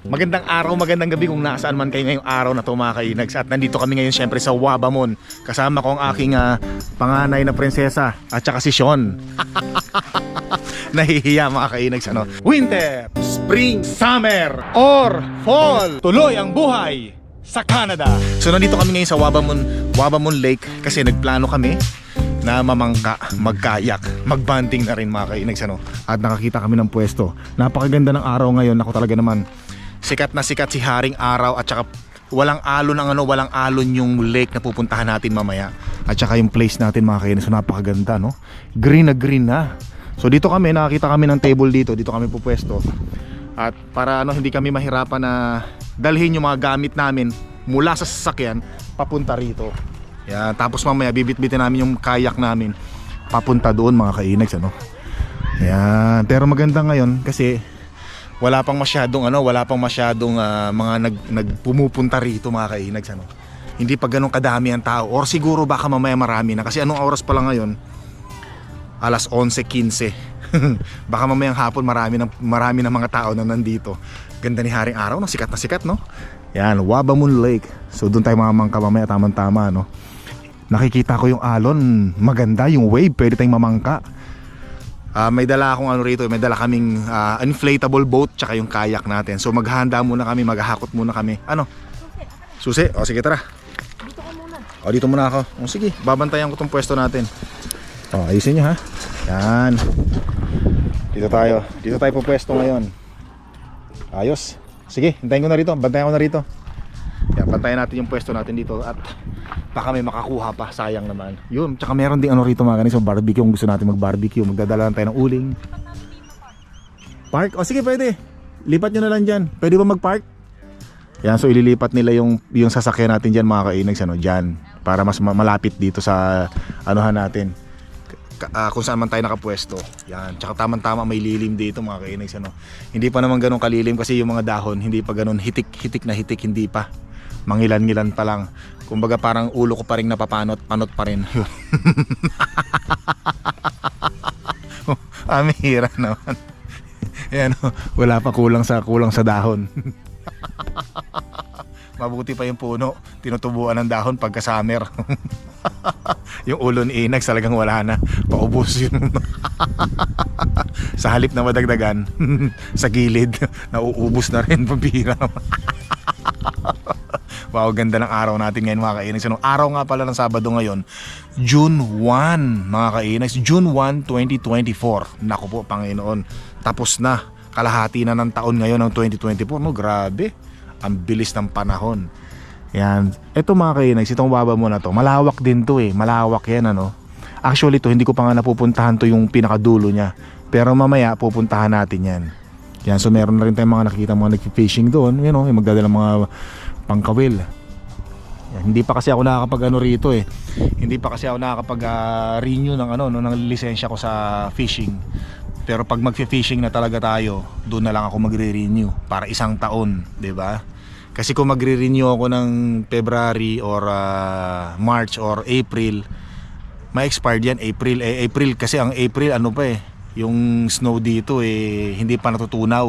Magandang araw, magandang gabi kung nasaan man kayo ngayong araw na to mga kainags At nandito kami ngayon syempre sa Wabamon Kasama ko ang aking ah, panganay na prinsesa At saka si Sean Nahihiya mga kainags ano Winter, Spring, Summer, or Fall Tuloy ang buhay sa Canada So nandito kami ngayon sa Wabamon, Wabamon Lake Kasi nagplano kami na mamangka, magkayak, magbanding na rin mga kainags ano. At nakakita kami ng pwesto. Napakaganda ng araw ngayon. Ako talaga naman sikat na sikat si Haring Araw at saka walang alon ang ano, walang alon yung lake na pupuntahan natin mamaya. At saka yung place natin mga kainags. So napakaganda no. Green na green na. So dito kami, nakakita kami ng table dito. Dito kami pupwesto. At para ano hindi kami mahirapan na dalhin yung mga gamit namin mula sa sasakyan papunta rito. Yan, tapos mamaya bibit-bitin namin yung kayak namin papunta doon mga kainags ano. Yan, pero maganda ngayon kasi wala pang masyadong ano, wala pang masyadong ah, mga nag nagpumupunta rito mga kainags ano. Hindi pa ganun kadami ang tao or siguro baka mamaya marami na kasi anong oras pa lang ngayon? Alas 11:15. baka mamayang hapon marami ng marami ng mga tao na nandito. Ganda ni Haring Araw, no? sikat na sikat, no? Yan, Wabamun Lake. So doon tayo mamamangka mamaya tamang-tama, no? Nakikita ko yung alon, maganda yung wave, pwede tayong mamangka. Ah, may dala akong ano rito, may dala kaming ah, inflatable boat tsaka yung kayak natin. So maghahanda muna kami, maghahakot muna kami. Ano? Susi, o sige tara. Dito ka muna. O dito muna ako. O sige, babantayan ko tong pwesto natin. O, ayusin nyo ha. Yan. Dito tayo. Dito tayo po pwesto ngayon. Ayos. Sige, hintayin ko na rito. Bantayan ko na rito. Yan, bantayan natin yung pwesto natin dito at baka may makakuha pa. Sayang naman. Yun, tsaka meron ding ano rito mga kanis. So barbecue kung gusto natin mag-barbecue. Magdadala lang tayo ng uling. Park? O sige, pwede. Lipat nyo na lang dyan. Pwede ba mag-park? Yan, so ililipat nila yung yung sasakyan natin diyan mga kainags ano, diyan para mas ma- malapit dito sa anuhan natin. K- ah, kung saan man tayo nakapwesto. Yan, tsaka tamang-tama may lilim dito mga kainags ano. Hindi pa naman ganun kalilim kasi yung mga dahon hindi pa ganun hitik-hitik na hitik hindi pa. Mangilan-ngilan pa lang. Kumbaga parang ulo ko pa rin napapanot, panot pa rin. Amira naman. Yan, oh, wala pa kulang sa kulang sa dahon. Mabuti pa yung puno, tinutubuan ng dahon pagka summer. yung ulo ni Inags talagang wala na. Paubos yun. sa halip na madagdagan, sa gilid, nauubos na rin. Naman. Wow, ganda ng araw natin ngayon mga kainags. Anong araw nga pala ng Sabado ngayon? June 1, mga kainags. June 1, 2024. Naku po, Panginoon. Tapos na. Kalahati na ng taon ngayon ng 2024. No, grabe. Ang bilis ng panahon. Yan. Ito mga kainags, itong baba mo na to. Malawak din to eh. Malawak yan ano. Actually to, hindi ko pa nga napupuntahan to yung pinakadulo niya. Pero mamaya pupuntahan natin yan. Yan, so meron na rin tayong mga nakikita mga nag-fishing doon. You know, yung magdadala mga pangkawil. Hindi pa kasi ako nakakapag ano rito eh. Hindi pa kasi ako nakakapag ah, renew ng ano no, ng lisensya ko sa fishing. Pero pag magfi-fishing na talaga tayo, doon na lang ako magre-renew para isang taon, 'di ba? Kasi kung magre-renew ako ng February or ah, March or April, may expired yan April eh April kasi ang April ano pa eh yung snow dito eh hindi pa natutunaw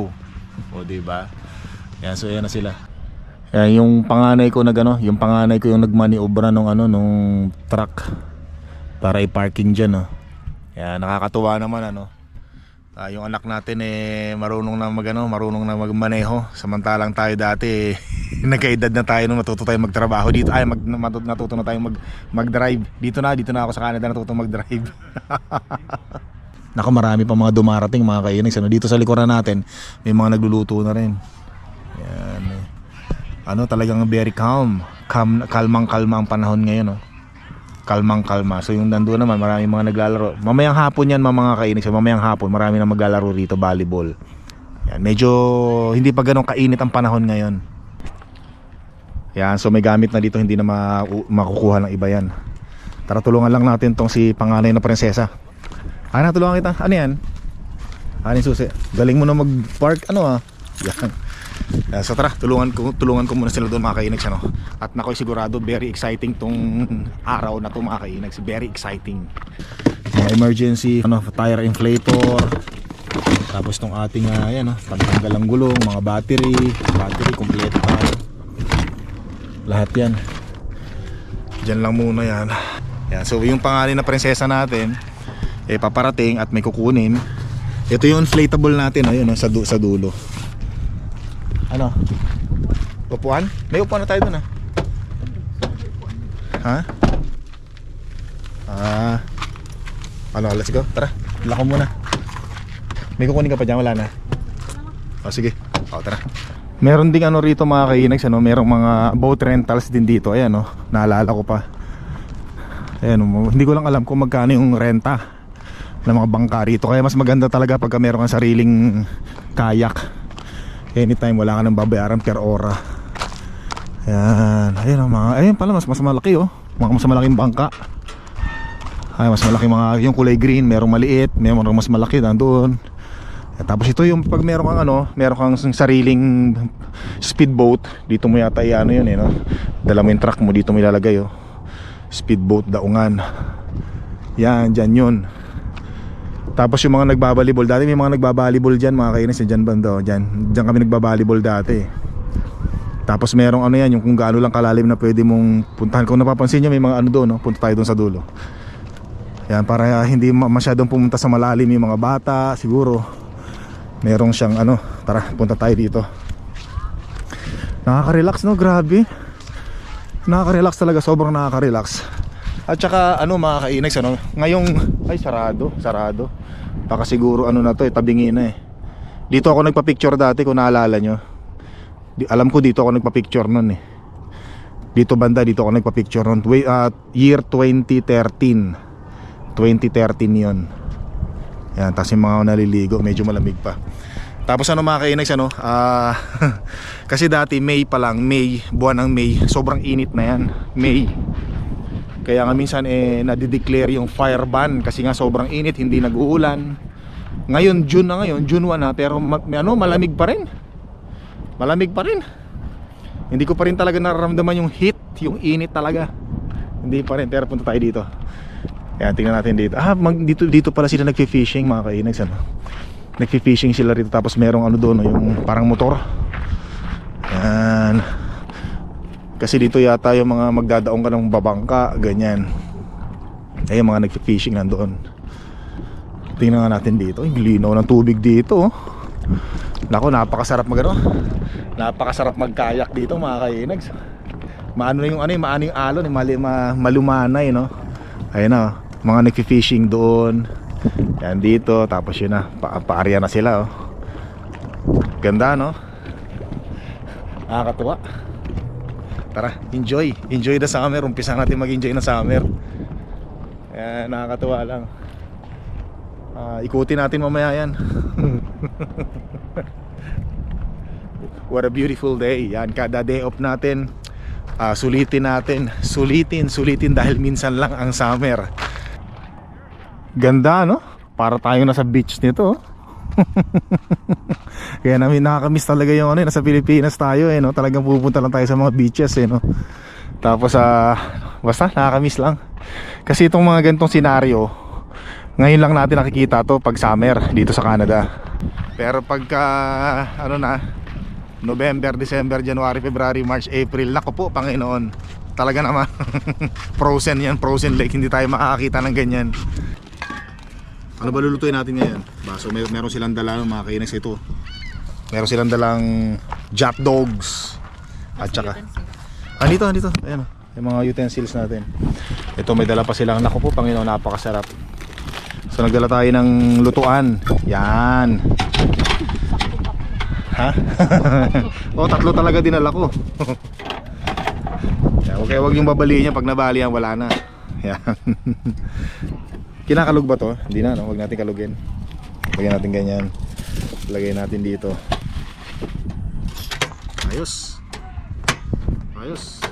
o di ba yan so yan na sila yan, yung panganay ko nag ano yung panganay ko yung nagmaniobra nung ano nung truck para i-parking diyan no yan nakakatuwa naman ano Ah, yung anak natin eh marunong na magano, marunong na magmaneho. Samantalang tayo dati eh, nagkaedad na tayo nung natuto tayo magtrabaho dito. Ay mag natuto na tayo mag mag-drive. Dito na, dito na ako sa Canada natuto mag-drive. Nako marami pa mga dumarating mga kainags. Ano, dito sa likuran natin, may mga nagluluto na rin. Yan. eh. Ano talagang very calm. calm kalmang kalma ang panahon ngayon, no. Kalmang kalma. So yung nandoon naman, marami mga naglalaro. Mamayang hapon yan mga kainags. Mamayang hapon, marami na maglalaro rito volleyball. Yan, medyo hindi pa ganun kainit ang panahon ngayon. Yan, so may gamit na dito hindi na ma- makukuha ng iba yan. Tara tulungan lang natin tong si panganay na prinsesa. Ano, tulungan kita. Ano yan? Ano susi? Galing mo na mag-park. Ano ah? Yan. Yan, so tara, tulungan ko, tulungan ko muna sila doon mga kainags. Ano? At nakoy sigurado, very exciting tong araw na to mga kainags. Very exciting. Mga emergency, ano, tire inflator. Tapos tong ating uh, ayan, oh, pantanggal ng gulong, mga battery, battery kompleto tayo. Lahat yan. Diyan lang muna yan. Yan, so yung pangalan na prinsesa natin, eh paparating at may kukunin. Ito yung inflatable natin, ayun oh, sa, du- sa dulo. Ano? Upuan? May upuan na tayo dun ah. Ha? Ah. Ano, let's go. Tara, lako muna. May kukunin ka pa dyan, wala na. O sige, o tara. Meron ding ano rito mga kainags, ano, merong mga boat rentals din dito. Ayan, no, naalala ko pa. Ayan, um, hindi ko lang alam kung magkano yung renta ng mga bangka rito. Kaya mas maganda talaga pagka meron kang sariling kayak. Anytime wala ka nang babayaran per ora. Ayan, ayan ang mga, ayan pala mas mas malaki oh. Mga mas malaking bangka. Ay, mas malaki mga yung kulay green, merong maliit, merong mas malaki nandoon. At tapos ito yung pag meron kang ano, meron kang sariling speedboat, dito mo yata i-ano yun eh, no? Dala mo yung truck mo, dito mo ilalagay oh. Speedboat daungan. Yan, dyan yun. Tapos yung mga nagbabalibol, dati may mga nagbabalibol dyan, mga kainis, dyan banda, oh, dyan. Dyan kami nagbabalibol dati. Tapos merong ano yan, yung kung gaano lang kalalim na pwede mong puntahan. Kung napapansin nyo, may mga ano doon, no? punta tayo doon sa dulo. Yan, para hindi ma- masyadong pumunta sa malalim yung mga bata, siguro. Merong siyang ano, tara, punta tayo dito. Nakaka-relax no, grabe. Nakaka-relax talaga, sobrang nakaka-relax. At saka ano mga kainags ano, ngayong ay sarado, sarado. Baka siguro ano na to, eh, tabingi na eh. Dito ako nagpa-picture dati kung naalala nyo. Di, alam ko dito ako nagpa-picture nun eh. Dito banda dito ako nagpa-picture nun. Way, ah, year 2013. 2013 yon. Yan, tapos yung mga naliligo, medyo malamig pa. Tapos ano mga kainags ano, ah, kasi dati May pa lang, May, buwan ng May, sobrang init na yan. May. Kaya nga minsan eh nadideclare yung fire ban kasi nga sobrang init, hindi nag-uulan. Ngayon June na ngayon, June 1 na pero ma- ano, malamig pa rin. Malamig pa rin. Hindi ko pa rin talaga nararamdaman yung heat, yung init talaga. Hindi pa rin, pero punta tayo dito. Ayan, tingnan natin dito. Ah, mag, dito, dito pala sila nagfi-fishing mga kainags ano. Nagfi-fishing sila rito tapos merong ano doon, yung parang motor. Ayan. Kasi dito yata yung mga magdadaong ka ng babangka, ganyan. Ay, yung mga nagfi-fishing nandoon. Tingnan nga natin dito. Ang linaw ng tubig dito. oh. Nako, napakasarap magano. Napakasarap magkayak dito mga kainags. Maano yung ano, eh, maano yung alon, eh, mali, ma, malumanay, no. Ayun na, oh. mga nagfi-fishing doon. Yan dito, tapos yun na, pa, paarya na sila, oh. Ganda, no? Nakakatuwa. Tara, enjoy. Enjoy the summer. Umpisa natin mag-enjoy ng summer. Ayan, nakakatuwa lang. Ah, ikutin natin mamaya yan. What a beautiful day. Yan, kada day off natin. ah, sulitin natin. Sulitin, sulitin dahil minsan lang ang summer. Ganda, no? Para tayo nasa beach nito. Kaya namin nakakamiss talaga yung ano, eh, nasa Pilipinas tayo eh, no? Talagang pupunta lang tayo sa mga beaches eh, no? Tapos ah, basta nakakamiss lang. Kasi itong mga ganitong senaryo, ngayon lang natin nakikita to pag summer dito sa Canada. Pero pagka ano na, November, December, January, February, March, April, nako po, Panginoon. Talaga naman, frozen yan, frozen lake, hindi tayo makakakita ng ganyan. Ano ba lulutuin natin ngayon? Baso may meron silang dala ng mga kainis ito. Meron silang dalang jap dogs. At saka Ah, dito, dito. Ayan. oh. Yung mga utensils natin. Ito may dala pa silang naku po, Panginoon, napakasarap. So nagdala tayo ng lutuan. Yan. Ha? oh, tatlo talaga dinala ko. Yan, okay, wag yung babaliin niya pag nabali yan, wala na. Yan. Kinakalog ba to? Hindi na, no? Huwag natin kalugin. Lagyan natin ganyan. Lagay natin dito. Ayos. Ayos.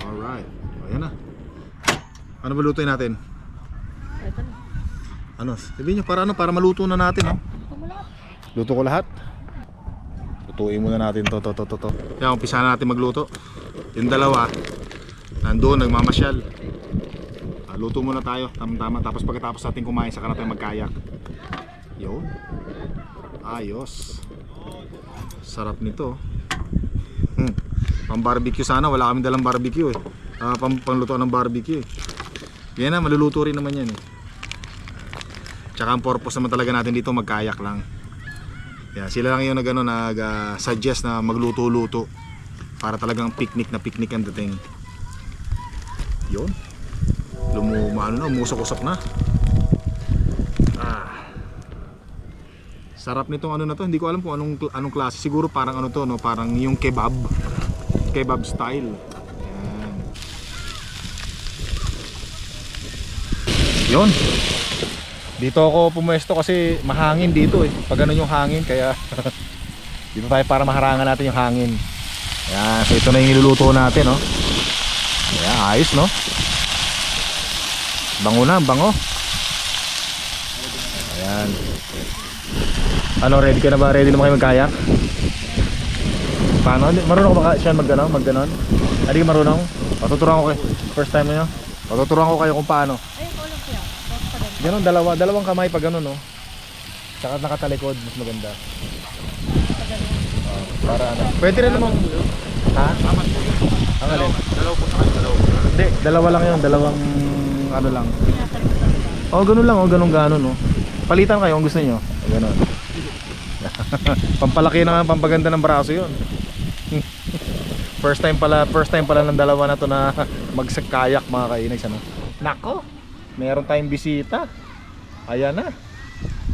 Alright. Ayan na. Ano ba lutuin natin? Ano? Sabihin nyo, para ano? Para maluto na natin, no? Luto ko lahat. Lutuin muna natin to, to, to, to, to. Yan, umpisa na natin magluto. Yung dalawa, nandoon, nagmamasyal. Ah, luto muna tayo, tama-tama. Tapos pagkatapos natin kumain, saka na tayo magkayak. Yun. Ayos. Sarap nito. Hmm. Pang barbecue sana, wala kami dalang barbecue eh. Ah, pang pangluto ng barbecue eh. Yan na, maluluto rin naman yan eh. Tsaka ang purpose naman talaga natin dito magkayak lang. Yan, sila lang yung nag, nag ah, suggest na magluto-luto para talagang picnic na picnic ang dating. Yun. Lumuma, ano na, umusok-usok na. Ah. Sarap nitong ano na to, hindi ko alam kung anong anong klase. Siguro parang ano to, no, parang yung kebab. Kebab style. Yan. Yun. Dito ako pumuesto kasi mahangin dito eh. Pag ganun yung hangin kaya dito tayo para maharangan natin yung hangin. Yan, so ito na yung niluluto natin, no. Ayan, ayos, no. Bango na, bango. Ayan. Ano, ready ka na ba? Ready na ba kayo magkayak? Paano? Marunong ka ba siya mag ano, mag ganon? Hindi ka marunong? Patuturuan ko kayo. First time niyo? Patuturuan ko kayo kung paano. Ay, ko. Tapos pa ganun. Ganon, dalawa, dalawang kamay pag ganon, no? Tsaka nakatalikod, mas maganda. Ganun. Para ano? Pwede rin namang... Ha? Ang alin? Dalawa po Hindi, dalawa lang yun. Dalawang ano lang. Oh, ganun lang, oh, ganun ganun, no. Palitan kayo kung gusto niyo. Oh, ganun. Pampalaki na pampaganda ng braso 'yon. first time pala, first time pala ng dalawa na to na magsakayak mga kainags ano. Nako. Meron tayong bisita. Ayan na.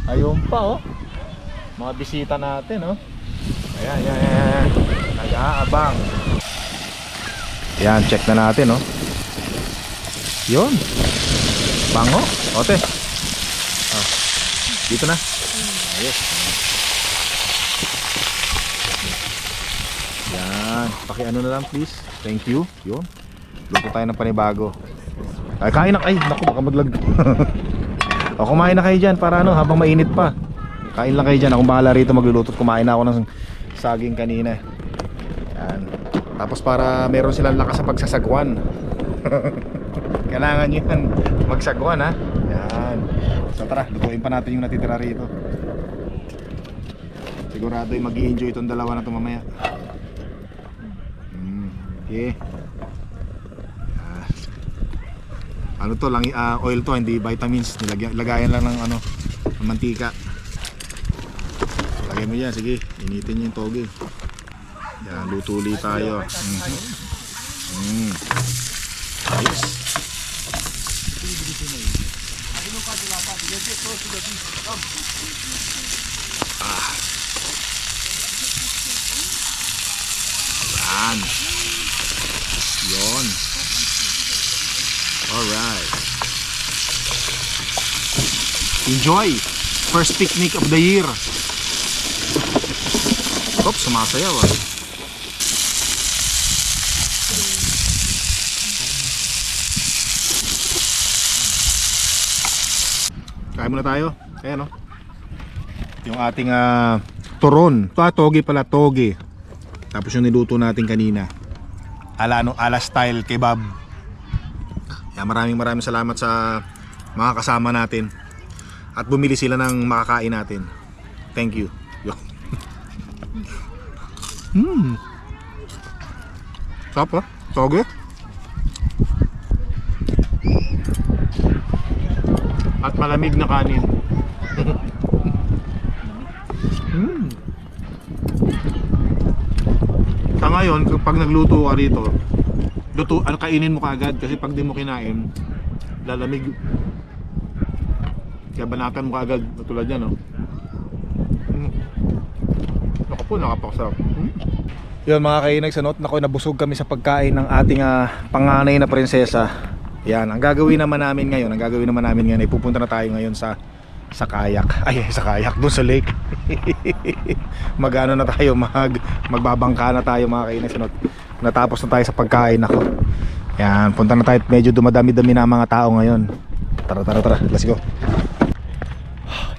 Ayun pa oh. Mga bisita natin oh. Ayan, ayan, ayan. Nag-aabang. Yan, check na natin oh. Yun. Bango. Ote. Ah. Dito na. Ayos. Yan. Paki-ano na lang please. Thank you. Yun. Luto tayo ng panibago. Ay, kain na. Ay, naku, baka maglag. o, kumain na kayo dyan para ano, habang mainit pa. Kain lang kayo dyan. Akong bahala rito magluluto. Kumain na ako ng saging kanina. Yan. Tapos para meron silang lakas sa pagsasagwan. Kailangan yan magsagwan ha. Yan. So tara, lutuin pa natin yung natitira rito. Sigurado mag enjoy itong dalawa na ito mamaya. Mm, okay. Ah. Ano to, lang ah, oil to, hindi vitamins. Nilagyan, lagayan lang ng ano, ng mantika. Lagyan mo yan, sige. Initin niyo yung toge. Yan, lutuli tayo. Mhm. Mm. Ayos. Ah. Yan. Yon. Alright. Enjoy! First picnic of the year. Oops, sumasayaw ah. Kain muna tayo. Ayan o. Yung ating ah, turon. Ito ah, toge pala, toge. Tapos yung niluto natin kanina. Ala, ano, ala style kebab. Yan, maraming maraming salamat sa mga kasama natin. At bumili sila ng makakain natin. Thank you. Yo. Hmm. Sarap ah. Toge. At malamig na kanin. mm. Sa ngayon, pag nagluto ka rito, luto, ano, kainin mo kaagad kasi pag di mo kinain, lalamig. Kaya banatan mo kaagad, tulad yan, no? Mm. Naku po, nakapakasarap. Mm. Yun mga kainag sa note, naku, nabusog kami sa pagkain ng ating ah, panganay na prinsesa. Yan, ang gagawin naman namin ngayon, ang gagawin naman namin ngayon ay pupunta na tayo ngayon sa sa kayak. Ay, sa kayak doon sa lake. Magano na tayo, mag magbabangka na tayo mga note. Natapos na tayo sa pagkain ako. Yan, punta na tayo. Medyo dumadami-dami na mga tao ngayon. Tara, tara, tara. Let's go.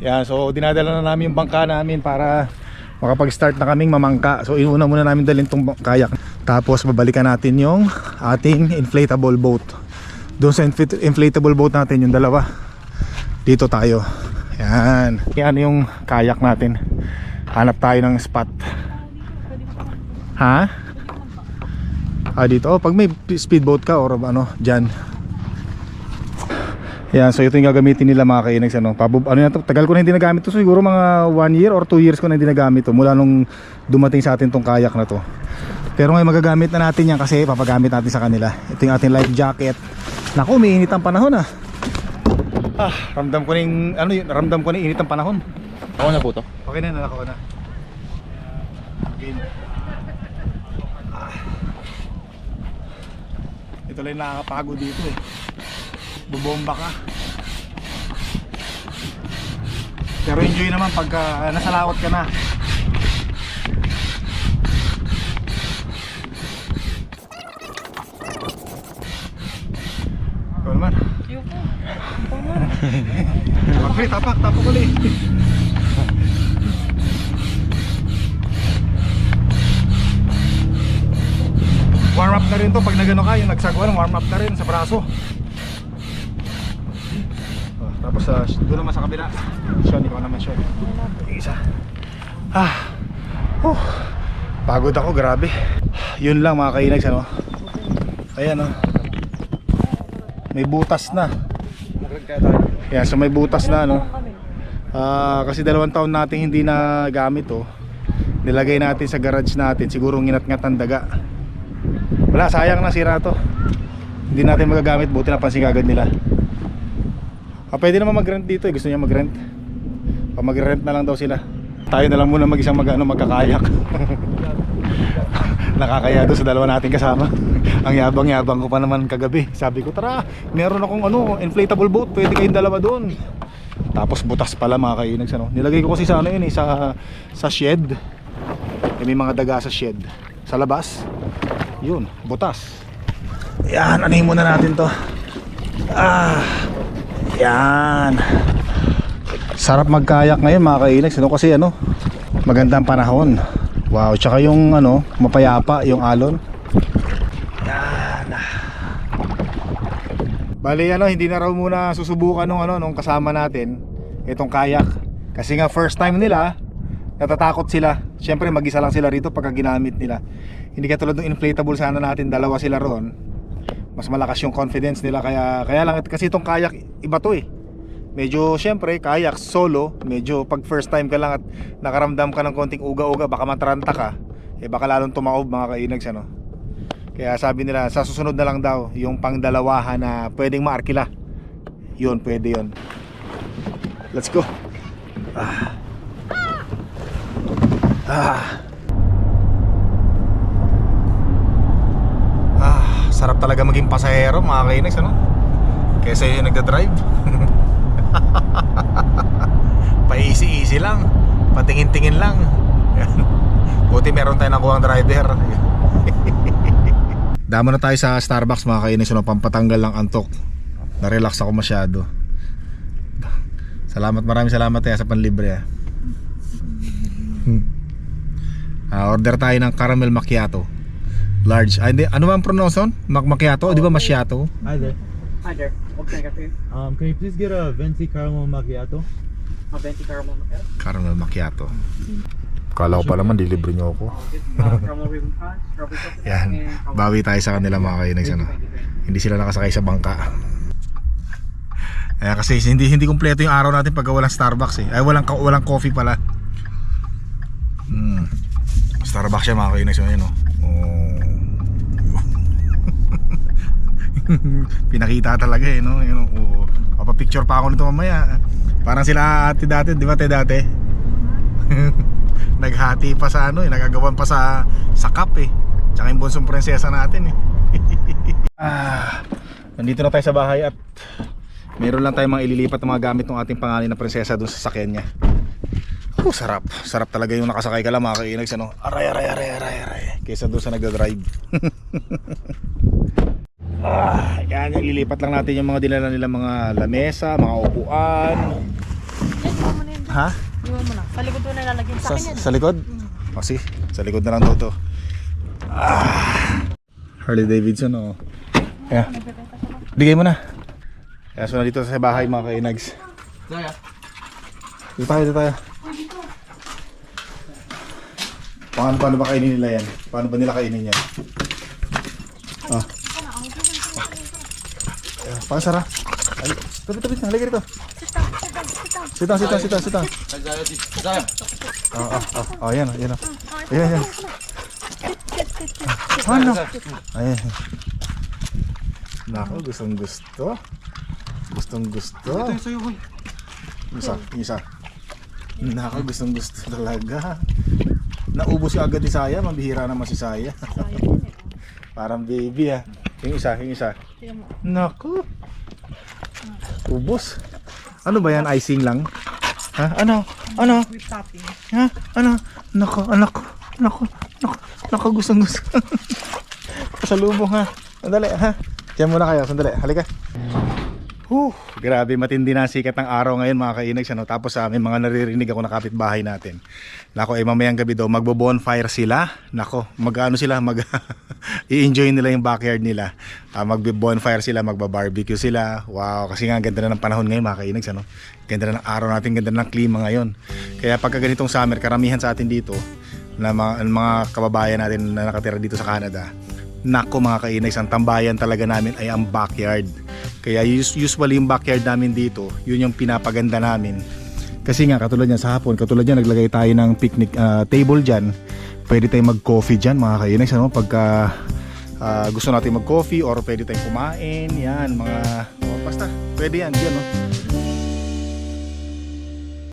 Yan, so dinadala na namin yung bangka namin para makapag-start na kaming mamangka. So inuna muna namin dalhin tong kayak. Tapos babalikan natin yung ating inflatable boat. Doon sa infl- inflatable boat natin yung dalawa. Dito tayo. Yan. Yan yung kayak natin. Hanap tayo ng spot. Ha? Ah, dito. Oh, pag may speedboat ka or ano, dyan. Yan, so ito yung gagamitin nila mga kainags. Ano, Pabub, ano yan to? Tagal ko na hindi nagamit to. Siguro mga 1 year or 2 years ko na hindi nagamit to. Mula nung dumating sa atin tong kayak na to. Pero ngayon magagamit na natin yan kasi papagamit natin sa kanila. Ito yung ating life jacket. Naku, umiinit ang panahon ah. Ah, ramdam ko na yung, ano yun, ramdam ko na init ang panahon. Ako na po to. Okay na, nalako na. Okay. Ah. Ito lang yung nakakapagod dito eh. Bubomba ka. Pero enjoy naman pagka uh, nasa lawat ka na. Ikaw naman. Ayoko. Okay, tapak, tapak ulit. Warm up na rin to pag nagano ka, yung nagsagwan, warm up na rin sa braso. Oh, tapos uh, doon naman sa kabila. Sean, ikaw naman Sean. Isa. Ah. Oh. Pagod ako, grabe. Yun lang mga kainags ano. Ayan oh. May butas na. Kaya so may butas na no. Ah, kasi dalawang taon natin hindi na gamit oh. Nilagay natin sa garage natin, siguro nginat-ngat ang daga. Wala, sayang na sira to. Hindi natin magagamit, buti na pansin agad nila. Ah, pwede naman mag-rent dito, eh. gusto niya mag-rent. Pa mag-rent na lang daw sila. Tayo na lang muna mag-isang mag ano, magkakayak. Nakakaya doon sa dalawa natin kasama. Ang yabang-yabang ko pa naman kagabi. Sabi ko, tara, meron akong ano, inflatable boat, pwede kayong dalawa doon. Tapos butas pala mga kainags ano. Nilagay ko kasi sa ano yun eh, sa, sa shed. Eh, may mga daga sa shed. Sa labas. Yun, butas. Yan, anuhin muna natin to. Ah, yan. Sarap magkayak ngayon mga kainags. Ano kasi ano, magandang panahon. Wow, tsaka yung ano, mapayapa yung alon. Yan. Bali ano, hindi na raw muna susubukan nung ano nung kasama natin itong kayak. Kasi nga first time nila, natatakot sila. Siyempre mag-isa lang sila rito pagka ginamit nila. Hindi katulad ng inflatable sana natin, dalawa sila roon. Mas malakas yung confidence nila kaya kaya lang kasi itong kayak iba to eh. Medyo siyempre kayak solo, medyo pag first time ka lang at nakaramdam ka ng konting uga-uga baka mataranta ka, eh baka lalong tumaob mga kainags ano. Kaya sabi nila sa susunod na lang daw yung pangdalawahan na pwedeng maarkila. Yun, pwede yun. Let's go. Ah. Ah. Ah, sarap talaga maging pasahero mga kainags ano? Kesa yung nagda-drive. Pa-easy-easy lang. Patingin-tingin lang. Buti meron tayong nakuha driver. Damo na tayo sa Starbucks mga kainis no, pampatanggal ng antok. Na-relax ako masyado. Salamat, maraming salamat tayo sa panlibre. ah. Ah, order tayo ng caramel macchiato. Large. Ah, hindi, ano ba ang pronounce nun? Mac macchiato? Di ba macchiato? Hi there. Hi there. Kape. Um, can you please get a venti caramel macchiato? Mabenti caramel macchiato. Caramel macchiato. Kala ko pa naman, dilibre nyo ako. Coconut, Yan, bawi tayo sa kanila mga kainis ano. Hindi sila nakasakay sa bangka. Eh kasi hindi hindi kumpleto yung araw natin pag walang Starbucks eh. Ay walang walang coffee pala. Hmm. Starbucks siya mga kainis yun, oh. Oh. Pinakita talaga eh, no? Yun, oh. Papapicture pa ako nito mamaya. Parang sila ate dati, di ba te dati? Naghati pa sa ano eh, nagagawan pa sa sa cup eh. Tsaka yung bunsong prinsesa natin eh. ah, nandito na tayo sa bahay at meron lang tayong mga ililipat ng mga gamit ng ating pangalan na prinsesa dun sa sakyan niya. Oh, sarap. Sarap talaga yung nakasakay ka lang mga kainags ano. Aray, aray, aray, aray, aray. Kesa doon sa nagda-drive. Ah, yan, ililipat lang natin yung mga dinala nila mga lamesa, mga upuan. Ha? Iwan mo na. Sa likod mo na ilalagyan sa Sa, akin yan. sa likod? O si, sa likod na lang daw to. Ah, Harley Davidson oh. Yeah. Bigay mo na. Kaya so nandito sa bahay mga kainags. Dito tayo, dito tayo. Paano, paano ba kainin nila yan? Paano ba nila kainin yan? Ah. Pakasara. Ay, tabi, tabi, halika rito. Sit down, sit down, sit down, sit down. Ah, ah, ah, ah, ayan, ayan. Ayan, ayan. Ano? Ayan. Nako, gustong gusto. Gustong gusto. Ito yung sa'yo, boy. Isa, isa. Nako, gustong gusto talaga. Naubos yung agad ni Saya, mabihira naman si Saya. Parang baby ah. Yung isa, yung isa. Nako. Ubos. Ano ba yan? Icing lang? Ha? Ano? Ano? With topping. Ha? Ano? Nako, anak ko. Nako, nako, nako, gustong gusto. Pasalubong ha. Sandali ha. Diyan muna kayo, sandali. Halika. Huh, grabe matindi na sikat ng araw ngayon mga kainags ano? Tapos sa amin mga naririnig ako na kapitbahay natin. Nako, eh mamayang gabi daw magbo-bonfire sila. Nako, mag-ano sila, mag i-enjoy nila yung backyard nila. Ah, magbe-bonfire sila, magba-barbecue sila. Wow, kasi nga ganda na ng panahon ngayon mga kainags ano. Ganda na ng araw natin, ganda na ng klima ngayon. Kaya pagka ganitong summer, karamihan sa atin dito na mga, mga kababayan natin na nakatira dito sa Canada. Nako mga kainags, ang tambayan talaga namin ay ang backyard. Kaya us- usually yung backyard namin dito, yun yung pinapaganda namin. Kasi nga katulad yan sa hapon, katulad yan naglagay tayo ng picnic ah, table dyan. Pwede tayong mag-coffee dyan mga kainags. Ano? Pagka ah, gusto natin mag-coffee or pwede tayong kumain, yan mga, oh, basta pwede yan dyan. No?